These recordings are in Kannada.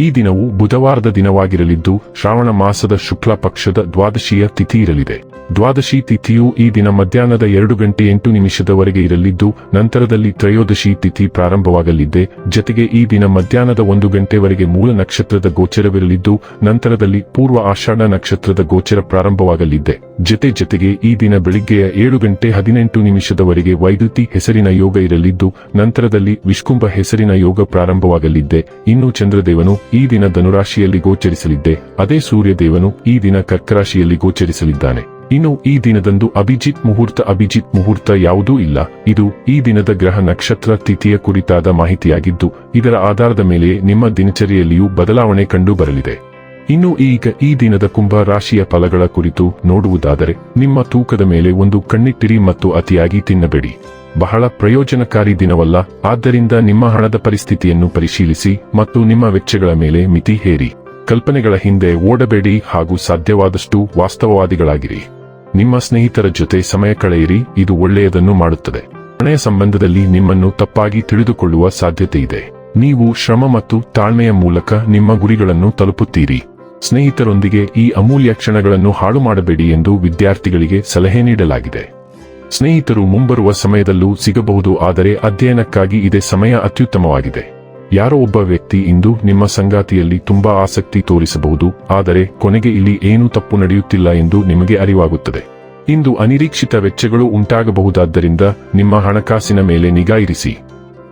ಈ ದಿನವು ಬುಧವಾರದ ದಿನವಾಗಿರಲಿದ್ದು, ಶ್ರಾವಣ ಮಾಸದ ಶುಕ್ಲ ಪಕ್ಷದ ದ್ವಾದಶಿಯ ತಿಥಿ ಇರಲಿದೆ. ದ್ವಾದಶಿ ತಿಥಿಯು ಈ ದಿನ ಮಧ್ಯಾಹ್ನದ ಎರಡು ಗಂಟೆ ಎಂಟು ನಿಮಿಷದವರೆಗೆ ಇರಲಿದ್ದು, ನಂತರದಲ್ಲಿ ತ್ರಯೋದಶಿ ತಿಥಿ ಪ್ರಾರಂಭವಾಗಲಿದೆ. ಜತೆಗೆ ಈ ದಿನ ಮಧ್ಯಾಹ್ನದ ಒಂದು ಗಂಟೆವರೆಗೆ ಮೂಲ ನಕ್ಷತ್ರದ ಗೋಚರವಿರಲಿದ್ದು, ನಂತರದಲ್ಲಿ ಪೂರ್ವ ಆಷಾಢ ನಕ್ಷತ್ರದ ಗೋಚರ ಪ್ರಾರಂಭವಾಗಲಿದೆ. ಜತೆ ಜತೆಗೆ ಈ ದಿನ ಬೆಳಿಗ್ಗೆಯ ಏಳು ಗಂಟೆ ಹದಿನೆಂಟು ನಿಮಿಷದವರೆಗೆ ವೈದ್ಯುತಿ ಹೆಸರಿನ ಯೋಗ ಇರಲಿದ್ದು, ನಂತರದಲ್ಲಿ ವಿಷ್ಕುಂಭ ಹೆಸರಿನ ಯೋಗ ಪ್ರಾರಂಭವಾಗಲಿದೆ. ಇನ್ನು ಚಂದ್ರದೇವನು ಈ ದಿನ ಧನುರಾಶಿಯಲ್ಲಿ ಗೋಚರಿಸಲಿದ್ದೆ. ಅದೇ ಸೂರ್ಯದೇವನು ಈ ದಿನ ಕರ್ಕರಾಶಿಯಲ್ಲಿ ಗೋಚರಿಸಲಿದ್ದಾನೆ. ಇನ್ನು ಈ ದಿನದಂದು ಅಭಿಜಿತ್ ಮುಹೂರ್ತ ಅಭಿಜಿತ್ ಮುಹೂರ್ತ ಯಾವುದೂ ಇಲ್ಲ. ಇದು ಈ ದಿನದ ಗ್ರಹ ನಕ್ಷತ್ರ ತಿಥಿಯ ಕುರಿತಾದ ಮಾಹಿತಿಯಾಗಿದ್ದು, ಇದರ ಆಧಾರದ ಮೇಲೆ ನಿಮ್ಮ ದಿನಚರಿಯಲ್ಲಿಯೂ ಬದಲಾವಣೆ ಕಂಡು ಬರಲಿದೆ ಇನ್ನು ಈಗ ಈ ದಿನದ ಕುಂಭ ರಾಶಿಯ ಫಲಗಳ ಕುರಿತು ನೋಡುವುದಾದರೆ, ನಿಮ್ಮ ತೂಕದ ಮೇಲೆ ಒಂದು ಕಣ್ಣಿಟ್ಟಿರಿ ಮತ್ತು ಅತಿಯಾಗಿ ತಿನ್ನಬೇಡಿ. ಬಹಳ ಪ್ರಯೋಜನಕಾರಿ ದಿನವಲ್ಲ. ಆದ್ದರಿಂದ ನಿಮ್ಮ ಹಣದ ಪರಿಸ್ಥಿತಿಯನ್ನು ಪರಿಶೀಲಿಸಿ ಮತ್ತು ನಿಮ್ಮ ವೆಚ್ಚಗಳ ಮೇಲೆ ಮಿತಿ ಹೇರಿ. ಕಲ್ಪನೆಗಳ ಹಿಂದೆ ಓಡಬೇಡಿ ಹಾಗೂ ಸಾಧ್ಯವಾದಷ್ಟು ವಾಸ್ತವವಾದಿಗಳಾಗಿರಿ. ನಿಮ್ಮ ಸ್ನೇಹಿತರ ಜೊತೆ ಸಮಯ ಕಳೆಯಿರಿ, ಇದು ಒಳ್ಳೆಯದನ್ನು ಮಾಡುತ್ತದೆ. ಹಣೆಯ ಸಂಬಂಧದಲ್ಲಿ ನಿಮ್ಮನ್ನು ತಪ್ಪಾಗಿ ತಿಳಿದುಕೊಳ್ಳುವ ಸಾಧ್ಯತೆ ಇದೆ. ನೀವು ಶ್ರಮ ಮತ್ತು ತಾಳ್ಮೆಯ ಮೂಲಕ ನಿಮ್ಮ ಗುರಿಗಳನ್ನು ತಲುಪುತ್ತೀರಿ. ಸ್ನೇಹಿತರೊಂದಿಗೆ ಈ ಅಮೂಲ್ಯ ಕ್ಷಣಗಳನ್ನು ಹಾಳು ಮಾಡಬೇಡಿ ಎಂದು ವಿದ್ಯಾರ್ಥಿಗಳಿಗೆ ಸಲಹೆ ನೀಡಲಾಗಿದೆ. ಸ್ನೇಹಿತರು ಮುಂಬರುವ ಸಮಯದಲ್ಲೂ ಸಿಗಬಹುದು, ಆದರೆ ಅಧ್ಯಯನಕ್ಕಾಗಿ ಇದೇ ಸಮಯ ಅತ್ಯುತ್ತಮವಾಗಿದೆ. ಯಾರೋ ಒಬ್ಬ ವ್ಯಕ್ತಿ ಇಂದು ನಿಮ್ಮ ಸಂಗಾತಿಯಲ್ಲಿ ತುಂಬಾ ಆಸಕ್ತಿ ತೋರಿಸಬಹುದು, ಆದರೆ ಕೊನೆಗೆ ಇಲ್ಲಿ ಏನೂ ತಪ್ಪು ನಡೆಯುತ್ತಿಲ್ಲ ಎಂದು ನಿಮಗೆ ಅರಿವಾಗುತ್ತದೆ. ಇಂದು ಅನಿರೀಕ್ಷಿತ ವೆಚ್ಚಗಳು ಉಂಟಾಗಬಹುದಾದ್ದರಿಂದ ನಿಮ್ಮ ಹಣಕಾಸಿನ ಮೇಲೆ ನಿಗಾ ಇರಿಸಿ.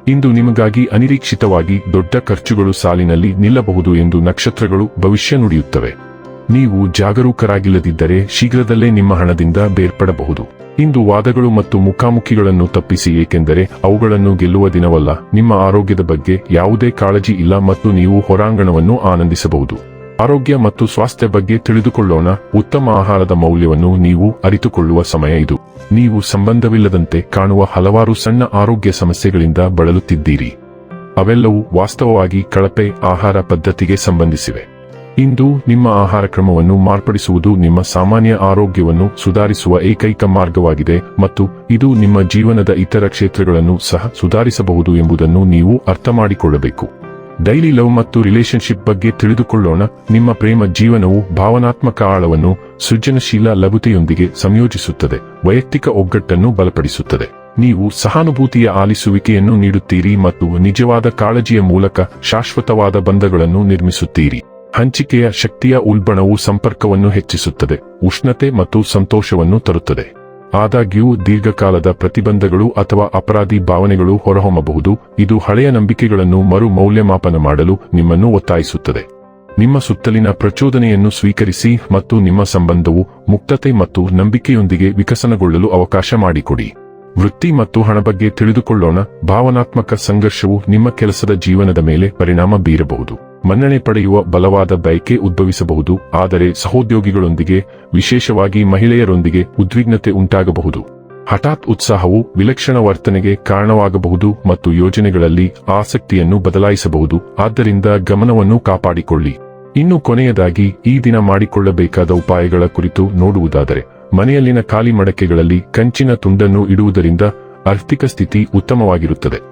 ಇಂದು ನಿಮಗಾಗಿ ಅನಿರೀಕ್ಷಿತವಾಗಿ ದೊಡ್ಡ ಖರ್ಚುಗಳು ಸಾಲಿನಲ್ಲಿ ನಿಲ್ಲಬಹುದು ಎಂದು ನಕ್ಷತ್ರಗಳು ಭವಿಷ್ಯ ನುಡಿಯುತ್ತವೆ. ನೀವು ಜಾಗರೂಕರಾಗಿಲ್ಲದಿದ್ದರೆ ಶೀಘ್ರದಲ್ಲೇ ನಿಮ್ಮ ಹಣದಿಂದ ಬೇರ್ಪಡಬಹುದು. ಇಂದು ವಾದಗಳು ಮತ್ತು ಮುಖಾಮುಖಿಗಳನ್ನು ತಪ್ಪಿಸಿ, ಏಕೆಂದರೆ ಅವುಗಳನ್ನು ಗೆಲ್ಲುವ ದಿನವಲ್ಲ. ನಿಮ್ಮ ಆರೋಗ್ಯದ ಬಗ್ಗೆ ಯಾವುದೇ ಕಾಳಜಿ ಇಲ್ಲ ಮತ್ತು ನೀವು ಹೊರಾಂಗಣವನ್ನು ಆನಂದಿಸಬಹುದು. ಆರೋಗ್ಯ ಮತ್ತು ಸ್ವಾಸ್ಥ್ಯ ಬಗ್ಗೆ ತಿಳಿದುಕೊಳ್ಳೋಣ. ಉತ್ತಮ ಆಹಾರದ ಮೌಲ್ಯವನ್ನು ನೀವು ಅರಿತುಕೊಳ್ಳುವ ಸಮಯ ಇದು. ನೀವು ಸಂಬಂಧವಿಲ್ಲದಂತೆ ಕಾಣುವ ಹಲವಾರು ಸಣ್ಣ ಆರೋಗ್ಯ ಸಮಸ್ಯೆಗಳಿಂದ ಬಳಲುತ್ತಿದ್ದೀರಿ. ಅವೆಲ್ಲವೂ ವಾಸ್ತವವಾಗಿ ಕಳಪೆ ಆಹಾರ ಪದ್ಧತಿಗೆ ಸಂಬಂಧಿಸಿವೆ. ಇಂದು ನಿಮ್ಮ ಆಹಾರ ಕ್ರಮವನ್ನು ಮಾರ್ಪಡಿಸುವುದು ನಿಮ್ಮ ಸಾಮಾನ್ಯ ಆರೋಗ್ಯವನ್ನು ಸುಧಾರಿಸುವ ಏಕೈಕ ಮಾರ್ಗವಾಗಿದೆ ಮತ್ತು ಇದು ನಿಮ್ಮ ಜೀವನದ ಇತರ ಕ್ಷೇತ್ರಗಳನ್ನು ಸಹ ಸುಧಾರಿಸಬಹುದು ಎಂಬುದನ್ನು ನೀವು ಅರ್ಥಮಾಡಿಕೊಳ್ಳಬೇಕು. ಡೈಲಿ ಲವ್ ಮತ್ತು ರಿಲೇಶನ್ಶಿಪ್ ಬಗ್ಗೆ ತಿಳಿದುಕೊಳ್ಳೋಣ. ನಿಮ್ಮ ಪ್ರೇಮ ಜೀವನವು ಭಾವನಾತ್ಮಕ ಆಳವನ್ನು ಸೃಜನಶೀಲ ಲಘುತೆಯೊಂದಿಗೆ ಸಂಯೋಜಿಸುತ್ತದೆ, ವೈಯಕ್ತಿಕ ಒಗ್ಗಟ್ಟನ್ನು ಬಲಪಡಿಸುತ್ತದೆ. ನೀವು ಸಹಾನುಭೂತಿಯ ಆಲಿಸುವಿಕೆಯನ್ನು ನೀಡುತ್ತೀರಿ ಮತ್ತು ನಿಜವಾದ ಕಾಳಜಿಯ ಮೂಲಕ ಶಾಶ್ವತವಾದ ಬಂಧಗಳನ್ನು ನಿರ್ಮಿಸುತ್ತೀರಿ. ಹಂಚಿಕೆಯ ಶಕ್ತಿಯ ಉಲ್ಬಣವು ಸಂಪರ್ಕವನ್ನು ಹೆಚ್ಚಿಸುತ್ತದೆ, ಉಷ್ಣತೆ ಮತ್ತು ಸಂತೋಷವನ್ನು ತರುತ್ತದೆ. ಆದಾಗ್ಯೂ, ದೀರ್ಘಕಾಲದ ಪ್ರತಿಬಂಧಗಳು ಅಥವಾ ಅಪರಾಧಿ ಭಾವನೆಗಳು ಹೊರಹೊಮ್ಮಬಹುದು, ಇದು ಹಳೆಯ ನಂಬಿಕೆಗಳನ್ನು ಮರು ಮೌಲ್ಯಮಾಪನ ಮಾಡಲು ನಿಮ್ಮನ್ನು ಒತ್ತಾಯಿಸುತ್ತದೆ. ನಿಮ್ಮ ಸುತ್ತಲಿನ ಪ್ರಚೋದನೆಯನ್ನು ಸ್ವೀಕರಿಸಿ ಮತ್ತು ನಿಮ್ಮ ಸಂಬಂಧವು ಮುಕ್ತತೆ ಮತ್ತು ನಂಬಿಕೆಯೊಂದಿಗೆ ವಿಕಸನಗೊಳ್ಳಲು ಅವಕಾಶ ಮಾಡಿಕೊಡಿ. ವೃತ್ತಿ ಮತ್ತು ಹಣ ಬಗ್ಗೆ ತಿಳಿದುಕೊಳ್ಳೋಣ, ಭಾವನಾತ್ಮಕ ಸಂಘರ್ಷವು ನಿಮ್ಮ ಕೆಲಸದ ಜೀವನದ ಮೇಲೆ ಪರಿಣಾಮ ಬೀರಬಹುದು. ಮನ್ನಣೆ ಪಡೆಯುವ ಬಲವಾದ ಬಯಕೆ ಉದ್ಭವಿಸಬಹುದು, ಆದರೆ ಸಹೋದ್ಯೋಗಿಗಳೊಂದಿಗೆ, ವಿಶೇಷವಾಗಿ ಮಹಿಳೆಯರೊಂದಿಗೆ ಉದ್ವಿಗ್ನತೆ ಉಂಟಾಗಬಹುದು. ಹಠಾತ್ ಉತ್ಸಾಹವು ವಿಲಕ್ಷಣ ವರ್ತನೆಗೆ ಕಾರಣವಾಗಬಹುದು ಮತ್ತು ಯೋಜನೆಗಳಲ್ಲಿ ಆಸಕ್ತಿಯನ್ನು ಬದಲಾಯಿಸಬಹುದು, ಆದ್ದರಿಂದ ಗಮನವನ್ನು ಕಾಪಾಡಿಕೊಳ್ಳಿ. ಇನ್ನು ಕೊನೆಯದಾಗಿ, ಈ ದಿನ ಮಾಡಿಕೊಳ್ಳಬೇಕಾದ ಉಪಾಯಗಳ ಕುರಿತು ನೋಡುವುದಾದರೆ, ಮನೆಯಲ್ಲಿನ ಖಾಲಿ ಮಡಕೆಗಳಲ್ಲಿ ಕಂಚಿನ ತುಂಡನ್ನು ಇಡುವುದರಿಂದ ಆರ್ಥಿಕ ಸ್ಥಿತಿ ಉತ್ತಮವಾಗಿರುತ್ತದೆ.